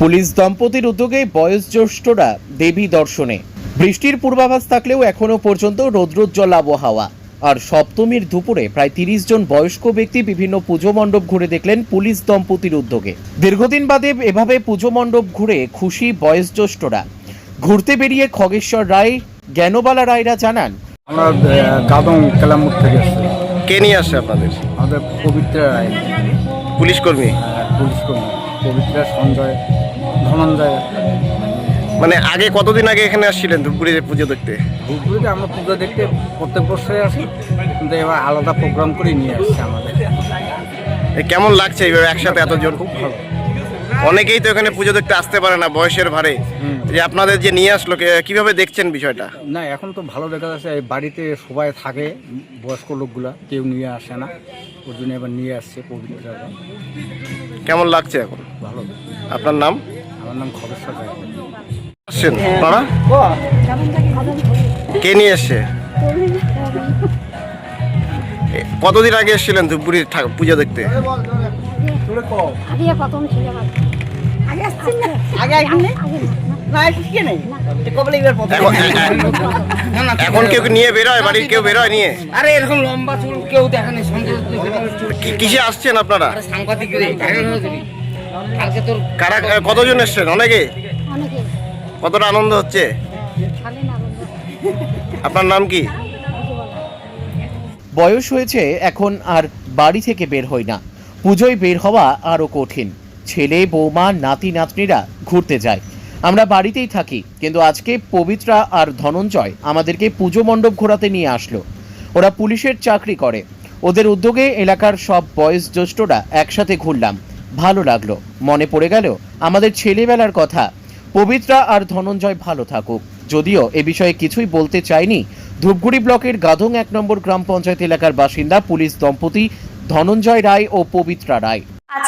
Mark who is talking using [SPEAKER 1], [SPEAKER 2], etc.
[SPEAKER 1] Police দম্পতির উদ্যোগে বয়োজ্যেষ্ঠরা দেবী দর্শনে। বৃষ্টির পূর্বাভাস থাকলেও এখনও পর্যন্ত রৌদ্রোজ্জ্বল আবহাওয়া। আর সপ্তমীর দুপুরে প্রায় তিরিশ জন বয়স্ক ব্যক্তি বিভিন্ন পুজো মণ্ডপ ঘুরে দেখলেন পুলিশ দম্পতির উদ্যোগে। দীর্ঘদিন বাদে এভাবে পুজো মণ্ডপ ঘুরে খুশি বয়োজ্যেষ্ঠরা। ঘুরতে বেরিয়ে খগেশ্বর রায় জ্ঞানবালা রায়রা জানান
[SPEAKER 2] আমরা আহ, কেলামুর থেকে এসেছি।
[SPEAKER 3] কে নিয়ে আসছে আপনাদের?
[SPEAKER 2] আমাদের পবিত্রা রায়।
[SPEAKER 3] পুলিশ কর্মী?
[SPEAKER 2] পুলিশ কর্মী। পবিত্রা সঞ্জয়। ধনঞ্জয়।
[SPEAKER 3] মানে আগে কতদিন আগে এখানে আসছিলেন ধূপগুড়িতে পুজো দেখতে?
[SPEAKER 2] ধূপগুড়িতে আমরা পুজো দেখতে প্রত্যেক বছরে আসি কিন্তু এবার আলাদা প্রোগ্রাম করে নিয়ে আসছে আমাদের।
[SPEAKER 3] কেমন লাগছে এইভাবে একসাথে এতজন?
[SPEAKER 2] খুব ভালো।
[SPEAKER 3] অনেকেই তো এখানে পুজো দেখতে আসতে পারে না বয়সের ভারে। যে আপনাদের যে নিয়ে আসলো কীভাবে দেখছেন বিষয়টা?
[SPEAKER 2] না এখন তো ভালো দেখা যাচ্ছে এই বাড়িতে সবাই থাকে বয়স্ক লোকগুলা কেউ নিয়ে আসে না। ওর জন্য এবার নিয়ে আসছে পবিত্রা।
[SPEAKER 3] কেমন লাগছে এখন?
[SPEAKER 2] ভালো।
[SPEAKER 3] আপনার নাম?
[SPEAKER 2] নাম
[SPEAKER 3] আসছেন কে নিয়ে এসছে? কতদিন আগে এসেছিলেন ধূপগুড়ির ঠা- পুজো দেখতে? এখন কেউ নিয়ে বেরোয়? বাড়ির কেউ বেরোয় নিয়ে?
[SPEAKER 4] আরে এরকম লম্বা চুল কেউ দেখেনি
[SPEAKER 3] কিসে আসছেন আপনারা?
[SPEAKER 4] সাংবাদিক
[SPEAKER 3] কারা কতজন এসছেন? অনেকে?
[SPEAKER 5] অনেকে।
[SPEAKER 3] কতটা আনন্দ হচ্ছে? আপনার নাম কি?
[SPEAKER 1] বয়স হয়েছে এখন আর বাড়ি থেকে বের হই না। পুজোয় বের হওয়া আরও কঠিন। ছেলে বৌমা নাতি নাতনিরা ঘুরতে যায়। আমরা বাড়িতেই থাকি কিন্তু আজকে পবিত্রা আর ধনঞ্জয় আমাদেরকে পুজো মণ্ডপ ঘোরাতে নিয়ে আসলো। ওরা পুলিশের চাকরি করে। ওদের উদ্যোগে এলাকার সব বয়স জ্যেষ্ঠরা একসাথে ঘুরলাম। ভালো লাগল। মনে পড়ে গেল, আমাদের ছেলেবেলার কথা। পবিত্রা আর ধনঞ্জয় ভালো থাকুক। যদিও এ বিষয়ে কিছুই বলতে চাইনি। ধূপগুড়ি ব্লকের গাধং এক নম্বর গ্রাম পঞ্চায়েত এলাকার বাসিন্দা পুলিশ দম্পতি ধনঞ্জয় রায় ও পবিত্রা রায়।